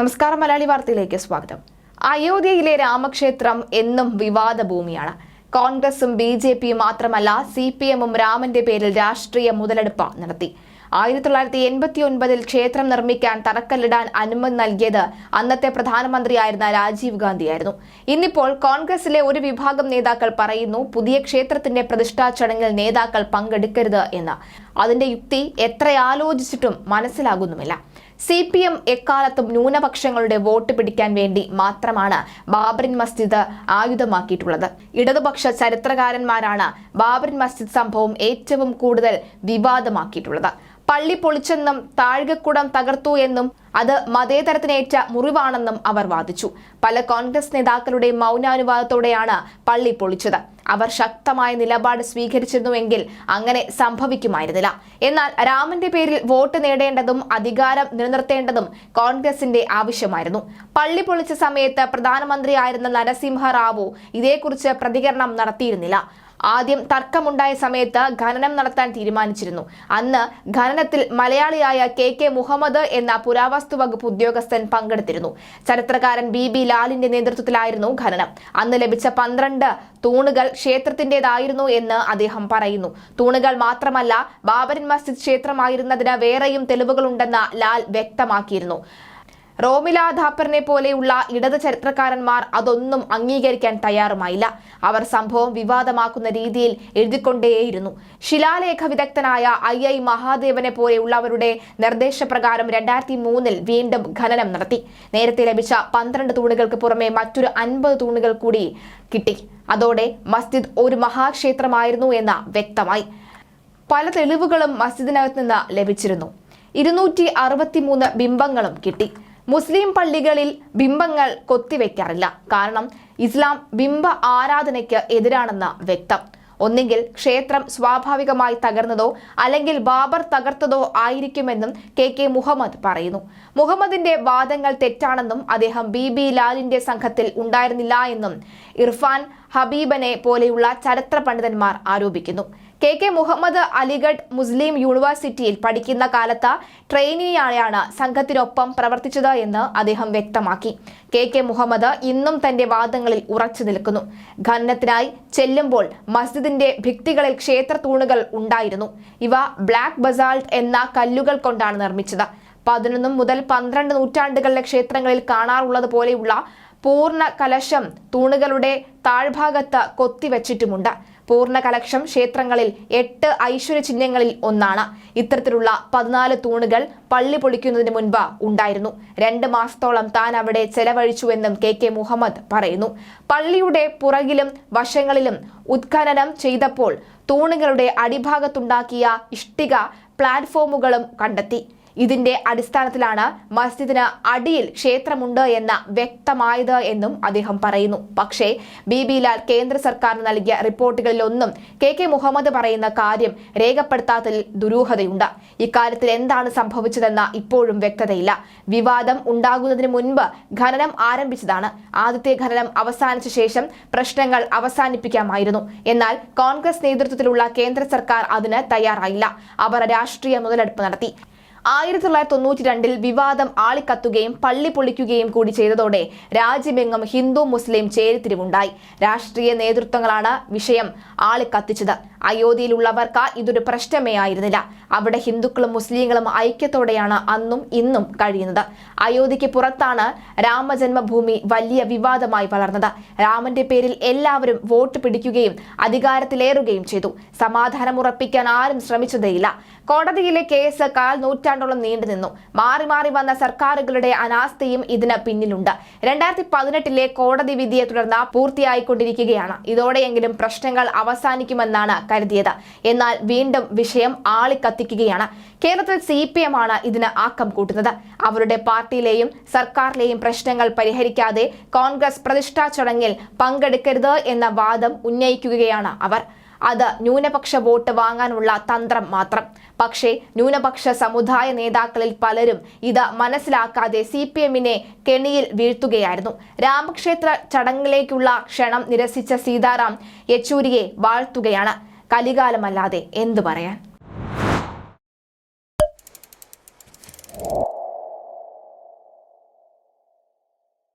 നമസ്കാരം മലയാളി വാർത്തയിലേക്ക് സ്വാഗതം. അയോധ്യയിലെ രാമക്ഷേത്രം എന്നും വിവാദ ഭൂമിയാണ് കോൺഗ്രസും ബി ജെ പിയും മാത്രമല്ല സി പി എമ്മും രാമന്റെ പേരിൽ രാഷ്ട്രീയ മുതലെടുപ്പ് നടത്തി. ആയിരത്തി തൊള്ളായിരത്തി എൺപത്തി ഒൻപതിൽ ക്ഷേത്രം നിർമ്മിക്കാൻ തറക്കല്ലിടാൻ അനുമതി നൽകിയത് അന്നത്തെ പ്രധാനമന്ത്രിയായിരുന്ന രാജീവ് ഗാന്ധിയായിരുന്നു. ഇന്നിപ്പോൾ കോൺഗ്രസിലെ ഒരു വിഭാഗം നേതാക്കൾ പറയുന്നു പുതിയ ക്ഷേത്രത്തിന്റെ പ്രതിഷ്ഠാ ചടങ്ങിൽ നേതാക്കൾ പങ്കെടുക്കരുത് എന്ന്. അതിന്റെ യുക്തി എത്ര ആലോചിച്ചിട്ടും മനസ്സിലാകുന്നുമില്ല. സി പി എം എക്കാലത്തും ന്യൂനപക്ഷങ്ങളുടെ വോട്ട് പിടിക്കാൻ വേണ്ടി മാത്രമാണ് ബാബറിൻ മസ്ജിദ് ആയുധമാക്കിയിട്ടുള്ളത്. ഇടതുപക്ഷ ചരിത്രകാരന്മാരാണ് ബാബറിൻ മസ്ജിദ് സംഭവം ഏറ്റവും കൂടുതൽ വിവാദമാക്കിയിട്ടുള്ളത്. പള്ളി പൊളിച്ചെന്നും താഴ്കക്കുടം തകർത്തു എന്നും അത് മതേതരത്തിനേറ്റ മുറിവാണെന്നും അവർ വാദിച്ചു. പല കോൺഗ്രസ് നേതാക്കളുടെ മൗനാനുവാദത്തോടെയാണ് പള്ളി പൊളിച്ചത്. അവർ ശക്തമായ നിലപാട് സ്വീകരിച്ചിരുന്നുവെങ്കിൽ അങ്ങനെ സംഭവിക്കുമായിരുന്നില്ല. എന്നാൽ രാമന്റെ പേരിൽ വോട്ട് നേടേണ്ടതും അധികാരം നിലനിർത്തേണ്ടതും കോൺഗ്രസിന്റെ ആവശ്യമായിരുന്നു. പള്ളി പൊളിച്ച സമയത്ത് പ്രധാനമന്ത്രിയായിരുന്ന നരസിംഹ റാവു ഇതേക്കുറിച്ച് പ്രതികരണം നടത്തിയിരുന്നില്ല. ആദ്യം തർക്കമുണ്ടായ സമയത്ത് ഖനനം നടത്താൻ തീരുമാനിച്ചിരുന്നു. അന്ന് ഖനനത്തിൽ മലയാളിയായ കെ കെ മുഹമ്മദ് എന്ന പുരാവസ്തു വകുപ്പ് ഉദ്യോഗസ്ഥൻ പങ്കെടുത്തിരുന്നു. ചരിത്രകാരൻ ബി ബി ലാലിന്റെ നേതൃത്വത്തിലായിരുന്നു ഖനനം. അന്ന് ലഭിച്ച പന്ത്രണ്ട് തൂണുകൾ ക്ഷേത്രത്തിന്റേതായിരുന്നു എന്ന് അദ്ദേഹം പറയുന്നു. തൂണുകൾ മാത്രമല്ല ബാബരൻ മസ്ജിദ് ക്ഷേത്രമായിരുന്നതിന് വേറെയും തെളിവുകളുണ്ടെന്ന് ലാൽ വ്യക്തമാക്കിയിരുന്നു. റോമില ധാപ്പറിനെ പോലെയുള്ള ഇടത് ചരിത്രകാരന്മാർ അതൊന്നും അംഗീകരിക്കാൻ തയ്യാറുമായില്ല. അവർ സംഭവം വിവാദമാക്കുന്ന രീതിയിൽ എഴുതിക്കൊണ്ടേയിരുന്നു. ശിലാലേഖ വിദഗ്ധനായ ഐ ഐ മഹാദേവനെ പോലെയുള്ളവരുടെ നിർദ്ദേശപ്രകാരം രണ്ടായിരത്തി മൂന്നിൽ വീണ്ടും ഖനനം നടത്തി. നേരത്തെ ലഭിച്ച പന്ത്രണ്ട് തൂണുകൾക്ക് പുറമെ മറ്റൊരു അൻപത് തൂണുകൾ കൂടി കിട്ടി. അതോടെ മസ്ജിദ് ഒരു മഹാക്ഷേത്രമായിരുന്നു എന്ന് വ്യക്തമായി. പല തെളിവുകളും മസ്ജിദിനകത്ത് നിന്ന് ലഭിച്ചിരുന്നു. ഇരുന്നൂറ്റി അറുപത്തിമൂന്ന് ബിംബങ്ങളും കിട്ടി. മുസ്ലിം പള്ളികളിൽ ബിംബങ്ങൾ കൊത്തിവെക്കാറില്ല. കാരണം ഇസ്ലാം ബിംബ ആരാധനയ്ക്ക് എതിരാണെന്ന് വ്യക്തം. ഒന്നെങ്കിൽ ക്ഷേത്രം സ്വാഭാവികമായി തകർന്നതോ അല്ലെങ്കിൽ ബാബർ തകർത്തതോ ആയിരിക്കുമെന്നും കെ കെ മുഹമ്മദ് പറയുന്നു. മുഹമ്മദിന്റെ വാദങ്ങൾ തെറ്റാണെന്നും അദ്ദേഹം ബി ബി ലാലിന്റെ സംഘത്തിൽ ഉണ്ടായിരുന്നില്ല എന്നും ഇർഫാൻ ഹബീബനെ പോലെയുള്ള ചരിത്ര പണ്ഡിതന്മാർ ആരോപിക്കുന്നു. കെ കെ മുഹമ്മദ് അലിഗഡ് മുസ്ലിം യൂണിവേഴ്സിറ്റിയിൽ പഠിക്കുന്ന കാലത്ത് ട്രെയിനിയായാണ് സംഘത്തിനൊപ്പം പ്രവർത്തിച്ചത് എന്ന് അദ്ദേഹം വ്യക്തമാക്കി. കെ കെ മുഹമ്മദ് ഇന്നും തന്റെ വാദങ്ങളിൽ ഉറച്ചു നിൽക്കുന്നു. ഖനനത്തിനായി ചെല്ലുമ്പോൾ മസ്ജിദിന്റെ ഭിത്തികളിൽ ക്ഷേത്ര തൂണുകൾ ഉണ്ടായിരുന്നു. ഇവ ബ്ലാക്ക് ബസാൾട്ട് എന്ന കല്ലുകൾ കൊണ്ടാണ് നിർമ്മിച്ചത്. പതിനൊന്നും മുതൽ പന്ത്രണ്ട് നൂറ്റാണ്ടുകളിലെ ക്ഷേത്രങ്ങളിൽ കാണാറുള്ളത് പോലെയുള്ള പൂർണ കലശം തൂണുകളുടെ താഴ്ഭാഗത്ത് കൊത്തിവച്ചിട്ടുമുണ്ട്. പൂർണ കലക്ഷം ക്ഷേത്രങ്ങളിൽ എട്ട് ഐശ്വര്യ ചിഹ്നങ്ങളിൽ ഒന്നാണ്. ഇത്തരത്തിലുള്ള പതിനാല് തൂണുകൾ പള്ളി പൊളിക്കുന്നതിന് മുൻപ് ഉണ്ടായിരുന്നു. രണ്ട് മാസത്തോളം താൻ അവിടെ ചെലവഴിച്ചുവെന്നും കെ കെ മുഹമ്മദ് പറയുന്നു. പള്ളിയുടെ പുറകിലും വശങ്ങളിലും ഉത്ഖനനം ചെയ്തപ്പോൾ തൂണുകളുടെ അടിഭാഗത്തുണ്ടാക്കിയ ഇഷ്ടിക പ്ലാറ്റ്ഫോമുകളും കണ്ടെത്തി. ഇതിന്റെ അടിസ്ഥാനത്തിലാണ് മസ്ജിദിന് അടിയിൽ ക്ഷേത്രമുണ്ട് എന്ന വ്യക്തമായത് എന്നും അദ്ദേഹം പറയുന്നു. പക്ഷേ ബി ബി ലാൽ കേന്ദ്ര സർക്കാരിന് നൽകിയ റിപ്പോർട്ടുകളിലൊന്നും കെ കെ മുഹമ്മദ് പറയുന്ന കാര്യം രേഖപ്പെടുത്താത്തതിൽ ദുരൂഹതയുണ്ട്. ഇക്കാര്യത്തിൽ എന്താണ് സംഭവിച്ചതെന്ന ഇപ്പോഴും വ്യക്തതയില്ല. വിവാദം ഉണ്ടാകുന്നതിന് മുൻപ് ഖനനം ആരംഭിച്ചതാണ്. ആദ്യത്തെ ഖനനം അവസാനിച്ച ശേഷം പ്രശ്നങ്ങൾ അവസാനിപ്പിക്കാമായിരുന്നു. എന്നാൽ കോൺഗ്രസ് നേതൃത്വത്തിലുള്ള കേന്ദ്ര സർക്കാർ അതിന് തയ്യാറായില്ല. അവർ രാഷ്ട്രീയ മുതലെടുപ്പ് നടത്തി. ആയിരത്തി തൊള്ളായിരത്തി തൊണ്ണൂറ്റി രണ്ടിൽ വിവാദം ആളിക്കത്തുകയും പള്ളി പൊളിക്കുകയും കൂടി ചെയ്തതോടെ രാജ്യമെങ്ങും ഹിന്ദു മുസ്ലിം ചേരിതിരിവുണ്ടായി രാഷ്ട്രീയ നേതൃത്വങ്ങളാണ് വിഷയം ആളിക്കത്തിച്ചത്. അയോധ്യയിലുള്ളവർക്ക് ഇതൊരു പ്രശ്നമേ ആയിരുന്നില്ല. അവിടെ ഹിന്ദുക്കളും മുസ്ലിങ്ങളും ഐക്യത്തോടെയാണ് അന്നും ഇന്നും കഴിയുന്നത്. അയോധ്യയ്ക്ക് പുറത്താണ് രാമജന്മഭൂമി വലിയ വിവാദമായി വളർന്നത്. രാമന്റെ പേരിൽ എല്ലാവരും വോട്ട് പിടിക്കുകയും അധികാരത്തിലേറുകയും ചെയ്തു. സമാധാനം ഉറപ്പിക്കാൻ ആരും ശ്രമിച്ചതേയില്ല. കോടതിയിലെ കേസ് കാൽ നൂറ്റാണ്ടോളം നീണ്ടുനിന്നു മാറി മാറി വന്ന സർക്കാരുകളുടെ അനാസ്ഥയും ഇതിന് പിന്നിലുണ്ട്. രണ്ടായിരത്തി പതിനെട്ടിലെ കോടതി വിധിയെ തുടർന്ന് പൂർത്തിയായിക്കൊണ്ടിരിക്കുകയാണ്. ഇതോടെയെങ്കിലും പ്രശ്നങ്ങൾ അവസാനിക്കുമെന്നാണ് കരുതിയത്. എന്നാൽ വീണ്ടും വിഷയം ആളിക്കത്തിക്കുകയാണ്. കേരളത്തിൽ സി പി എം ആണ് ഇതിന് ആക്കം കൂട്ടുന്നത്. അവരുടെ പാർട്ടിയിലെയും സർക്കാരിലെയും പ്രശ്നങ്ങൾ പരിഹരിക്കാതെ കോൺഗ്രസ് പ്രതിഷ്ഠാ ചടങ്ങിൽ പങ്കെടുക്കരുത് എന്ന വാദം ഉന്നയിക്കുകയാണ് അവർ. അത് ന്യൂനപക്ഷ വോട്ട് വാങ്ങാനുള്ള തന്ത്രം മാത്രം. പക്ഷേ ന്യൂനപക്ഷ സമുദായ നേതാക്കളിൽ പലരും ഇത് മനസ്സിലാക്കാതെ സി പി എമ്മിനെ കെണിയിൽ വീഴ്ത്തുകയായിരുന്നു. രാമക്ഷേത്ര ചടങ്ങിലേക്കുള്ള ക്ഷണം നിരസിച്ച സീതാറാം യെച്ചൂരിയെ വാഴ്ത്തുകയാണ്. കലികാലമല്ലാതെ എന്തു പറയാൻ?